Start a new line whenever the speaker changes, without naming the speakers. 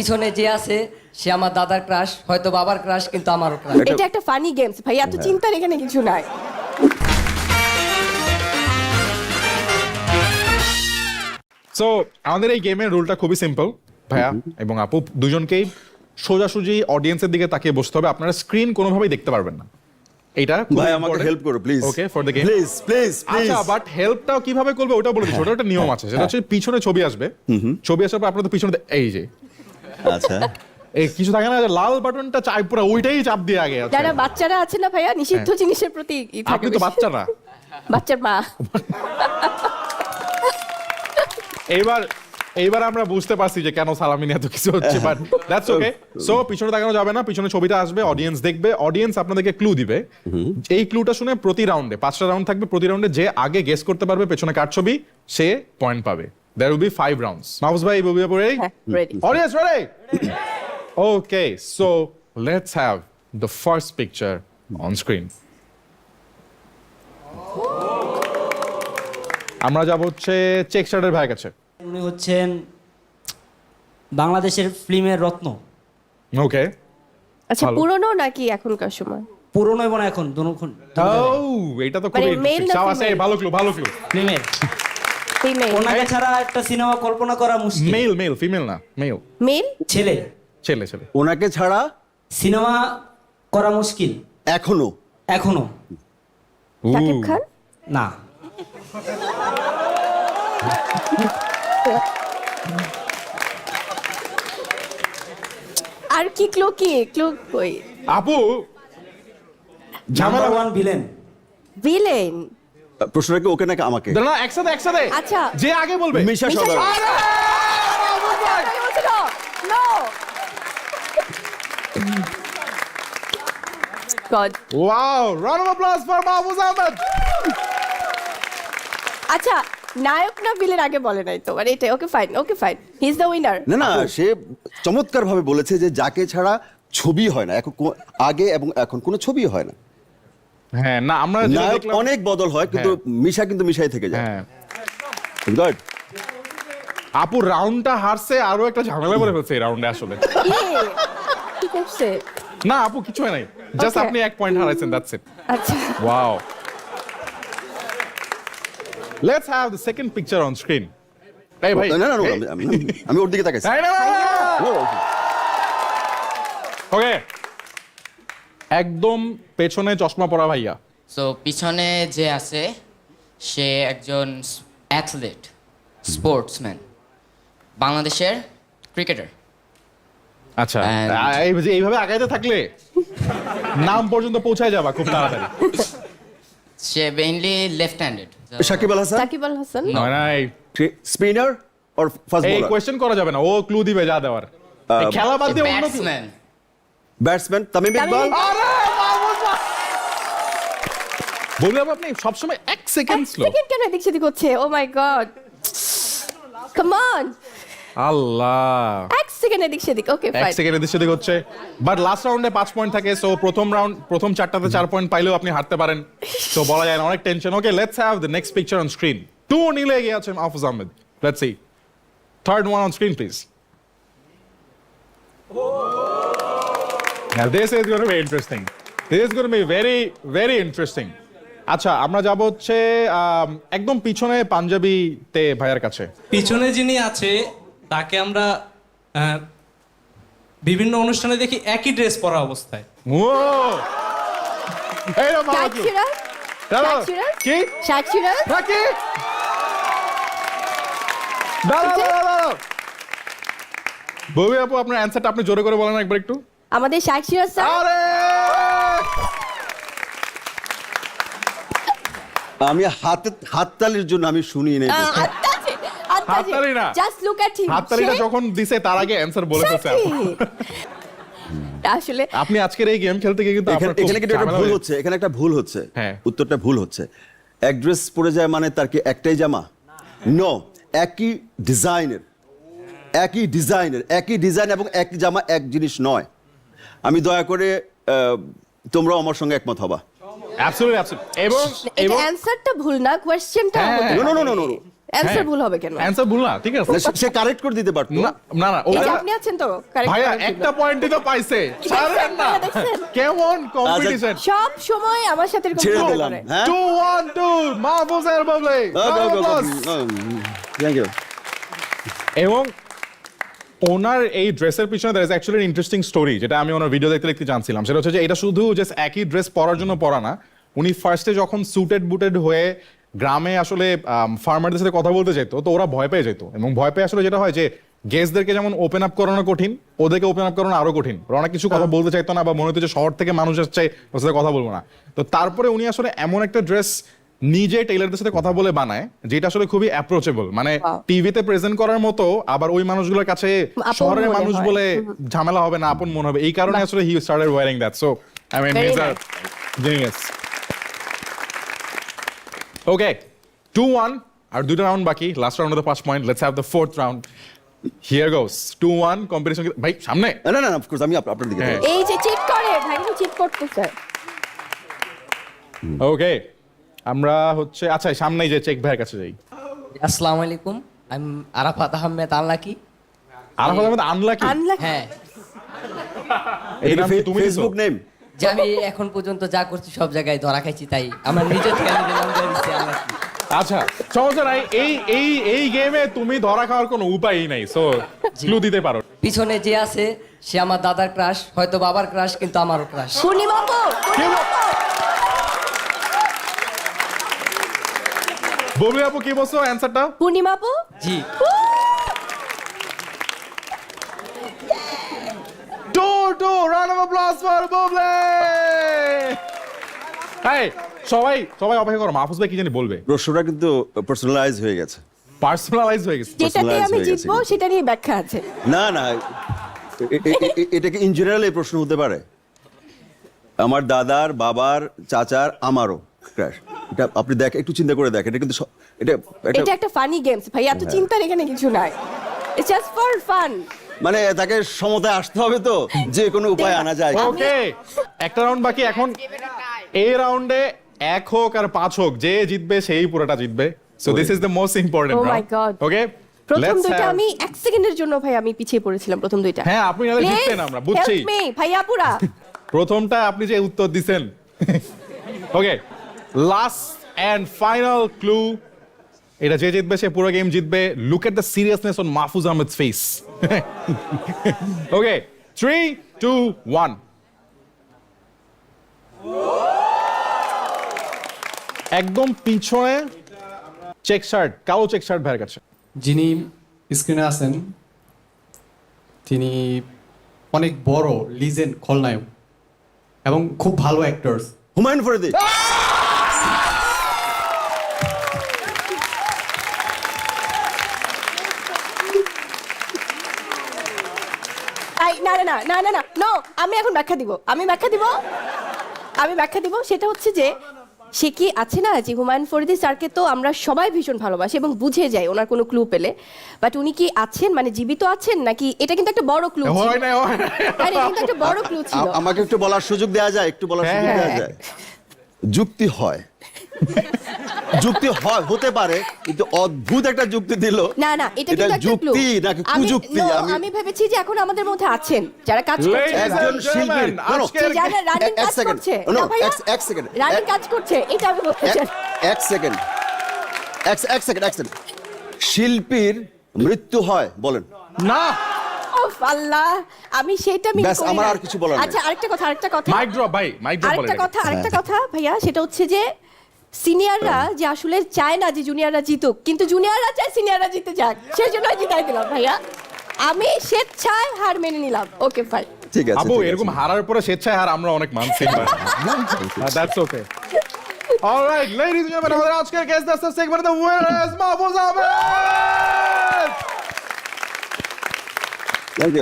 পিছনে যে আছে সে আমার দাদার ক্রাশ হয়তো বাবার ক্রাশ কিন্তু আমারও ক্রাশ
এটা একটা ফানি গেমস ভাই এত চিন্তার এখানে কিছু নাই।
সো আমাদের এই গেমের রুলটা খুবই সিম্পল ভাইয়া এবং আপু দুজনকেই সোজাসুজি অডিয়েন্সের দিকে তাকিয়ে বসতে হবে। আপনারা স্ক্রিন কোনোভাবেই দেখতে পারবেন না। এটা
ভাই আমাকে হেল্প করো please
okay for the game
please please please
আচ্ছা বাট হেল্পটাও কীভাবে করবে ওটা বলে দিচ্ছি ওটা একটা নিয়ম আছে। সেটা হচ্ছে পিছনে ছবি আসবে। ছবি আসার পর আপনার তো পিছনে এই যে
আচ্ছা।
এই কিছু থাকে না যে লাল বাটনটা চাই পুরো ওইটাই চাপ দিয়ে আগে আছে।
যারা বাচ্চারা আছে না ভাইয়া নিষিদ্ধ জিনিসের প্রতি ই থাকে
আপনি তো
বেশি।
বাচ্চা না।
বাচ্চার মা।
এইবার এইবার আমরা বুঝতে পারছি যে কেন সালামি নিয়ে এত কিছু হচ্ছে বাট দ্যাটস ওকে সো পিছনে তাকানো যাবে না পিছনে ছবিটা আসবে অডিয়েন্স দেখবে অডিয়েন্স আপনাদেরকে ক্লু দিবে। এই ক্লুটা শুনে প্রতি রাউন্ডে পাঁচটা রাউন্ড থাকবে প্রতি রাউন্ডে যে আগে গেস করতে পারবে পেছনে কার ছবি সে পয়েন্ট পাবে। There will be five rounds Mahfuz ভাই ববিয়া পরে
হ্যাঁ ready
Audience ready? okay, so let's have the first picture on screen. আমরা যাব হচ্ছে চেক শার্টের ভাই কাছে।
উনি হচ্ছেন বাংলাদেশের ফিল্মের রত্ন।
ওকে
আচ্ছা। পুরনো নাকি এখনকার সময়?
পুরনো এবং এখন দুখন
ও এটা তো খুবই
মানে?
ভালো ক্লু ভালো ক্লু
ফিল্মের
ফিমেল
ওনাকে ছাড়া একটা সিনেমা কল্পনা করা মুশকিল।
মেল মেল ফিমেল না মেল
মেল
ছেলে।
ছেলে ছেলে।
ওনাকে ছাড়া
সিনেমা করা মুশকিল।
এখনও।
এখনও।
শাকিব খান?
না।
আর কি ক্লো কি? ক্লো কই?
আপু! ঝামেলা
ওয়ান ভিলেন
ভিলেন
প্রশ্নটা কি ওকে নাকি আমাকে
না একসাথে একসাথে
আচ্ছা।
যে আগে বলবে
মিশা
ফর মাহফুজ আহমেদ
আচ্ছা নায়ক না ভিলেন আগে বলে নাই তো মানে এটা okay fine okay fine he is the winner
না না সে চমৎকার ভাবে বলেছে যে যাকে ছাড়া ছবি হয় না এখন আগে এবং এখন কোনো ছবি হয় না
হ্যাঁ না আমরা
নায়ক অনেক বদল হয় কিন্তু
হ্যাঁ।
মিশা কিন্তু মিশাই থেকে যায়।
হ্যাঁ।
গুড
আপু রাউন্ডটা হারছে আরও একটা ঝামেলা করে ফেলছে এই রাউন্ডে আসলে।
কি করছে?
না আপু কিছু হয় নাই। জাস্ট আপনি এক পয়েন্ট হারাইছেন দ্যাটস ইট
আচ্ছা।
Wow let's have the second picture on screen এই ভাই।
না না না আমি ওর দিকে তাকাইছি।
ওকে একদম পেছনে চশমা পরা ভাইয়া।
সো পিছনে যে আছে সে একজন অ্যাথলেট স্পোর্টসম্যান বাংলাদেশের ক্রিকেটার
আচ্ছা এই এইভাবে আগাইতে থাকলে নাম পর্যন্ত পৌঁছায় যাবা খুব তাড়াতাড়ি।
সে mainly left handed
Shakib Al Hasan?
Shakib Al Hasan.
নয় নাই
স্পিনার অর ফাস্ট
এই
বোলার
কোয়েশ্চেন করা যাবে না ও ক্লু দিবে যা দেওয়ার। এই খেলা বাদ দিয়ে অন্য
ব্যাটসম্যান
ব্যাটসম্যান তামিম ইকবাল!
বললাম আপনি সবসময় এক সেকেন্ড স্লো
সেকেন্ড কেন এদিক সেদিক হচ্ছে? ও my God come on
Allah.
এক সেকেন্ড এদিক সেদিক ওকে
এক
ফাইন
সেকেন্ড এদিক সেদিক হচ্ছে। বাট লাস্ট রাউন্ডে পাঁচ পয়েন্ট থাকে সো প্রথম রাউন্ড প্রথম চারটাতে চার পয়েন্ট পাইলেও আপনি হারতে পারেন। তো বলা যায় না অনেক tension okay let's have the next picture on screen two নিলে এগিয়ে আছেন Afaz Ahmed. Let's see third one on screen please Now this is going to be interesting. This is going to be very, very interesting. আচ্ছা আমরা যাব হচ্ছে একদম পিছনে পাঞ্জাবিতে ভাইয়ার কাছে।
পিছনে যিনি আছে তাকে আমরা বিভিন্ন অনুষ্ঠানে দেখি একই ড্রেস পরা অবস্থায়।
ও এই কি? নাকি দাঁড়াও, দাঁড়াও, দাঁড়াও। আপু আপনার অ্যান্সারটা আপনি জোরে করে বলেন একবার একটু।
আমাদের স্যার।
আমি হাতে হাততালির জন্য আমি শুনি নাই
হাততালি না।
জাস্ট লুক অ্যাট হিম
হাততালিটা যখন দিছে তার আগে অ্যান্সার বলে ফেলছে
আসলে
আপনি আজকের এই গেম খেলতে গিয়ে কিন্তু
এখানে
আপনার
এখানে কিন্তু একটা ভুল হচ্ছে এখানে একটা ভুল হচ্ছে।
হ্যাঁ।
উত্তরটা ভুল হচ্ছে। এক ড্রেস পরে যায় মানে তার কি একটাই জামা? নো একই ডিজাইনের একই ডিজাইনের একই ডিজাইন এবং একই জামা এক জিনিস নয়। আমি দয়া করে আহ, তোমরাও আমার সঙ্গে একমত হবা।
Absolutely, absolutely. এবং এবং
অ্যানসারটা ভুল না কোশ্চেনটা
no no no no no
ভুল হবে কেন?
অ্যান্সার ভুল না ঠিক আছে।
সে- সে কারেক্ট করে দিতে পারতো।
না না না
এই যে
ওটা
আপনি আছেন তো correct
ভাইয়া একটা পয়েন্টই তো পাইছে। ছাড়েন না। কেমন কম্পিটিশন
সব সময় আমার সাথে এরকম
ছেড়ে দিলাম
টু ওয়ান টু মাহফুজ এর ববলে।
থ্যাংক ইউ
এবং ওনার এই ড্রেসের পিছনে there is actually interesting story যেটা আমি ওনার ভিডিও দেখতে দেখতে জানছিলাম। সেটা হচ্ছে যে এটা শুধু জাস্ট একই ড্রেস পরার জন্য পরা না উনি ফার্স্টে যখন সুটেড বুটেড হয়ে গ্রামে আসলে ফার্মারদের সাথে কথা বলতে যেত তো ওরা ভয় পেয়ে যেত। এবং ভয় পেয়ে আসলে যেটা হয় যে গেস্টদেরকে যেমন ওপেন আপ করানো কঠিন ওদেরকে ওপেন আপ করানো আরও কঠিন। ওরা অনেক কিছু কথা বলতে চাইতো না বা মনে হতো যে শহর থেকে মানুষ আসছে ওর সাথে কথা বলব না। তো তারপরে উনি আসলে এমন একটা ড্রেস নিজে টেইলারদের সাথে কথা বলে বানায় যেটা আসলে খুবই অ্যাপ্রোচেবল মানে টিভিতে প্রেজেন্ট করার মতো আবার ওই মানুষগুলোর কাছে শহরের মানুষ বলে ঝামেলা হবে না আপন মনে হবে। এই কারণে আসলে he started wearing that so I mean his a genius okay two one আর দুটো রাউন্ড বাকি লাস্ট রাউন্ড তো পাঁচ point let's have the fourth round here goes two one competition ভাই সামনে?
না না না অফকোর্স আমি আপ- আপনার দিকে
হ্যাঁ।
এই যে চিট করে ভাই চিট করতেছে
ওকে আমরা হচ্ছে আচ্ছা সামনেই যে চেক ভাইয়ের কাছে যাই।
আসসালামু আলাইকুম আমি আরাফাত আহমেদ আল্লাকি
আর হলো আমাদের আনলাকি?
আনলাকি?
হ্যাঁ।
এই নাম কি তুমি
ফেসবুক নেম
যে আমি এখন পর্যন্ত যা করছি সব জায়গায় ধরা খাইছি তাই আমার নিজের থেকে নিজের নাম দিয়ে দিচ্ছি আল্লাকি
আচ্ছা সমস্যা নাই এই এই এই গেমে তুমি ধরা খাওয়ার কোনো উপায়ই নাই সো ক্লু দিতে পারো।
পিছনে যে আছে সে আমার দাদার ক্রাশ হয়তো বাবার ক্রাশ কিন্তু আমারও ক্রাশ
পূর্ণিমা আপু পূর্ণিমা আপু।
কি বলছো? অ্যান্সারটা
পূর্ণিমা আপু?
জি।
Two two round of applause for ববলি এই সবাই সবাই অপেক্ষা করো মাহফুজ ভাই কি জানি বলবে?
প্রশ্নটা কিন্তু পার্সোনালাইজ হয়ে গেছে।
পার্সোনালাইজ হয়ে গেছে।
যেটাতে আমি জিতবো সেটা নিয়ে ব্যাখ্যা আছে।
না না এটাকে ইন জেনারেল এই প্রশ্ন হতে পারে। আমার দাদার বাবার চাচার আমারও। ক্র্যাশ এটা আপনি দেখ একটু চিন্তা করে দেখ এটা কিন্তু স- এটা
এটা
এটা
একটা ফানি গেমস ভাই এত
হ্যাঁ।
চিন্তার এখানে কিছু নাই। ইটস জাস্ট ফর ফান
মানে তাকে সমতায় আসতে হবে তো যে কোনো উপায় আনা যায়।
ওকে একটা রাউন্ড বাকি এখন এই রাউন্ডে এক হোক আর পাঁচ হোক যে জিতবে সেই পুরোটা জিতবে। So this is the most important
Oh my God.
Okay
প্রথম দুইটা আমি এক সেকেন্ডের জন্য ভাই আমি পিছিয়ে পড়েছিলাম প্রথম দুইটা।
হ্যাঁ, আপনি নাহলে
Please
জিততেন আমরা, বুঝছি।
help me, ভাইয়া পুরা।
প্রথমটা আপনি যে উত্তর দিছেন। Okay last and final clue এটা যে জিতবে সে পুরো গেম জিতবে। Look at the seriousness on Mahfuz Ahmed face okay three two one একদম পিছনে চেক শার্ট কালো চেক শার্ট ভাইয়ের কাছে।
যিনি স্ক্রিনে আছেন তিনি অনেক বড় লিজেন্ড খলনায়ক এবং খুব ভালো অ্যাক্টরস
হুমায়ুন ফরিদি।
না না না না আমি এখন ব্যাখ্যা দিব। আমি ব্যাখ্যা দিব? আমি ব্যাখ্যা দিব সেটা হচ্ছে যে সে কি আছে না যে হুমায়ুন ফরিদি স্যারকে তো আমরা সবাই ভীষণ ভালোবাসি এবং বুঝে যাই ওনার কোনো ক্লু পেলে। বাট উনি কি আছেন মানে জীবিত আছেন নাকি এটা কিন্তু একটা বড় ক্লু ছিল?
হয় না হয়
আরে, এটা কিন্তু একটা বড় ক্লু ছিল।
আমাকে একটু বলার সুযোগ দেওয়া যায় একটু বলার সুযোগ দেওয়া
হ্যাঁ।
যায়। যুক্তি হয়। যুক্তি হয় হতে পারে কিন্তু অদ্ভুত একটা যুক্তি দিল।
না না এটা কিন্তু একটা
যুক্তি নাকি কুযুক্তি? আমি
আমি ভেবেছি যে এখন আমাদের মধ্যে আছেন যারা কাজ করছে
একজন no,
আজকের
যারা রানিং কাজ করছে।
না
ভাইয়া
এক সেকেন্ড
রানিং কাজ করছে এটা আমি বলতে চাই।
এক সেকেন্ড এক এক সেকেন্ড এক সেকেন্ড শিল্পীর মৃত্যু হয় বলেন।
না।
আল্লাহ আমি সেটা মিন
ব্যাস,
করি
আমার আর কিছু বলার।
আচ্ছা আরেকটা কথা আরেকটা কথা।
মাইক ড্রপ ভাই মাইক ড্রপ
আরেকটা কথা আরেকটা
হ্যাঁ।
কথা ভাইয়া সেটা হচ্ছে যে সিনিয়ররা যে আসলে চায় না যে জুনিয়ররা জিতুক কিন্তু জুনিয়ররা চায় সিনিয়ররা জিতে যাক। সেই জন্য জিতাই দিলাম ভাইয়া। আমি স্বেচ্ছায় হার মেনে নিলাম। ওকে ফাইন
ঠিক আছে
আবু এরকম হারার পরে স্বেচ্ছায় হার আমরা অনেক মানছি। That's okay alright ladies and gentleman আমাদের আজকের guest that's the segment the winner is Mahfuz Ahmed!
Thank you.